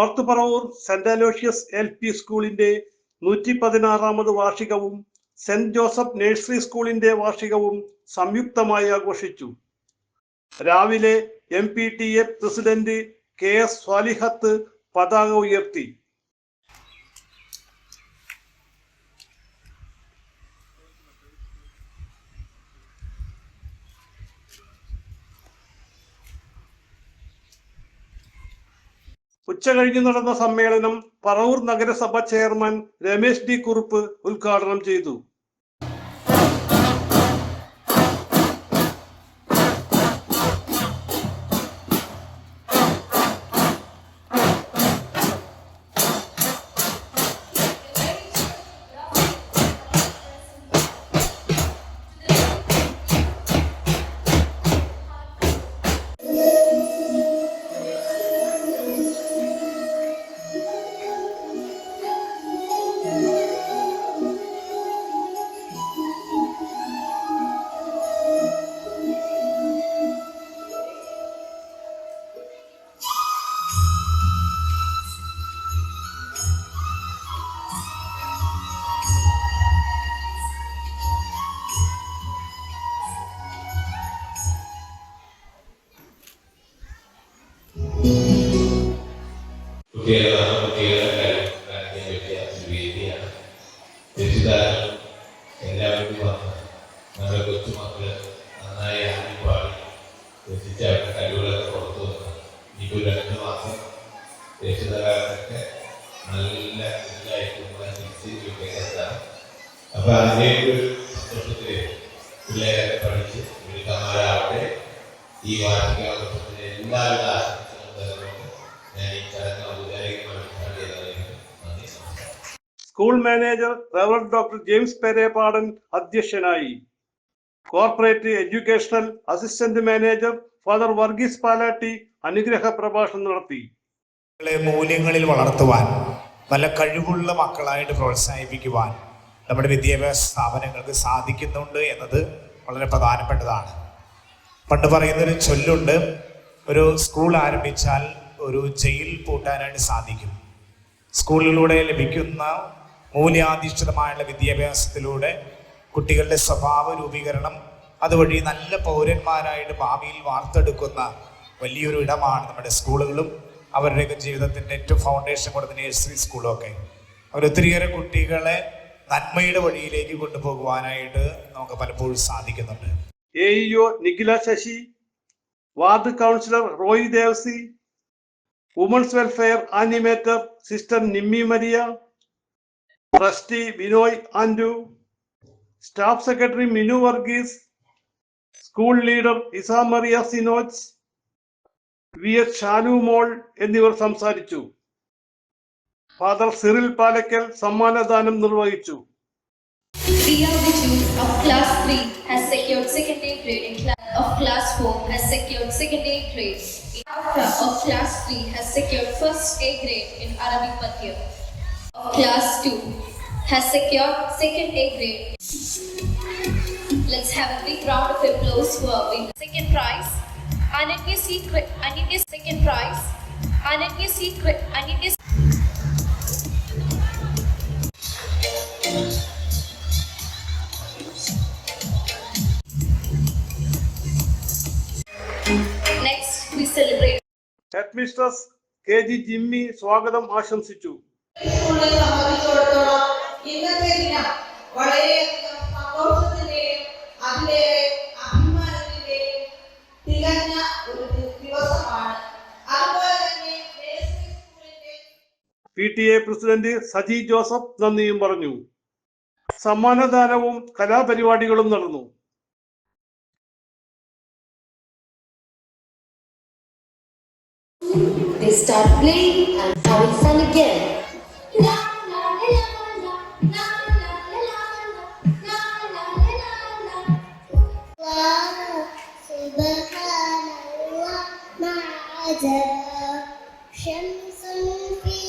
North Paravur saint Aloysius L P സ്കൂളിന്റെ നൂറ്റി പതിനാറാമത് വാർഷികവും സെന്റ് ജോസഫ് നഴ്സറി സ്കൂളിന്റെ വാർഷികവും സംയുക്തമായി ആഘോഷിച്ചു. രാവിലെ M P T A president K S Swalihath പതാക ഉയർത്തി. ഉച്ചകഴിഞ്ഞ് നടന്ന സമ്മേളനം പറവൂർ നഗരസഭ ചെയർമാൻ രമേശ് ഡി കുറുപ്പ് ഉദ്ഘാടനം ചെയ്തു. കുട്ടികളെ കുട്ടികളെ കാണിക്കാൻ പറ്റിയ ഒരു വേദിയാണ് രക്ഷിതാക്കൾ എല്ലാവരും വന്ന് നമ്മുടെ കൊച്ചുമക്കൾ നന്നായി ആടിപ്പാടി രക്ഷിച്ച് അവരുടെ കഴിവുകളൊക്കെ പുറത്തു വന്ന് ഇപ്പോൾ രണ്ട് മാസം രക്ഷിതാക്കളൊക്കെ നല്ല ഇതായിട്ട് തിരിച്ച് വീട്ടിലേക്ക് എത്താം അപ്പൊ അതിന്റെ ഒരു പിള്ളേരൊക്കെ പഠിച്ച് മിടുക്കന്മാരാവട്ടെ ഈ വാർഷികാഘോഷത്തിന് എല്ലാവിധ സ്കൂൾ മാനേജർ റവർ ഡോക്ടർ ജെയിംസ് പെരേപാടൻ അധ്യക്ഷനായി. Corporate educational assistant manager father Varghese Palatty അനുഗ്രഹ പ്രഭാഷണം നടത്തി. മൂല്യങ്ങളിൽ വളർത്തുവാൻ നല്ല കഴിവുള്ള മക്കളായിട്ട് പ്രോത്സാഹിപ്പിക്കുവാൻ നമ്മുടെ വിദ്യാഭ്യാസ സ്ഥാപനങ്ങൾക്ക് സാധിക്കുന്നുണ്ട് എന്നത് വളരെ പ്രധാനപ്പെട്ടതാണ്. പണ്ട് പറയുന്നൊരു ചൊല്ലുണ്ട് ഒരു സ്കൂൾ ആരംഭിച്ചാൽ ഒരു ജയിൽ പൂട്ടാനായിട്ട് സാധിക്കും. സ്കൂളിലൂടെ ലഭിക്കുന്ന മൂല്യാധിഷ്ഠിതമായുള്ള വിദ്യാഭ്യാസത്തിലൂടെ കുട്ടികളുടെ സ്വഭാവ രൂപീകരണം അതുവഴി നല്ല പൗരന്മാരായിട്ട് ഭാവിയിൽ വാർത്തെടുക്കുന്ന വലിയൊരു ഇടമാണ് നമ്മുടെ സ്കൂളുകളും അവരുടെയൊക്കെ ജീവിതത്തിന്റെ ഏറ്റവും ഫൗണ്ടേഷൻ കൊടുത്ത നേഴ്സറി സ്കൂളും ഒക്കെ അവരൊത്തിരിയേറെ കുട്ടികളെ നന്മയുടെ വഴിയിലേക്ക് കൊണ്ടുപോകുവാനായിട്ട് നമുക്ക് പലപ്പോഴും സാധിക്കുന്നുണ്ട്. A EO Nikhila Sasi ward councillor Roy Devassy women's welfare animator sister Nimmi Maria trustee Vinoy and staff secretary Minu Varghese school leader Isamaria Sinoj V S Shanu Mol എന്നിവർ സംസാരിച്ചു. ഫാദർ സിറിൽ പാലക്കൽ സമ്മാനദാനം നിർവഹിച്ചു. Class 2 has secured second A grade. Let's have a big round of applause for winner. Second prize, Ananya Secret, Ananya second prize, Ananya Secret, Ananya Next, we celebrate headmistress K G Jimmy സ്വാഗതം ആശംസിച്ചു P T A president Saji Joseph നന്ദിയും പറഞ്ഞു സമ്മാനദാനവും കലാപരിപാടികളും നടന്നു They start playing and having fun again. سبحان الله ما عجب شمس فيها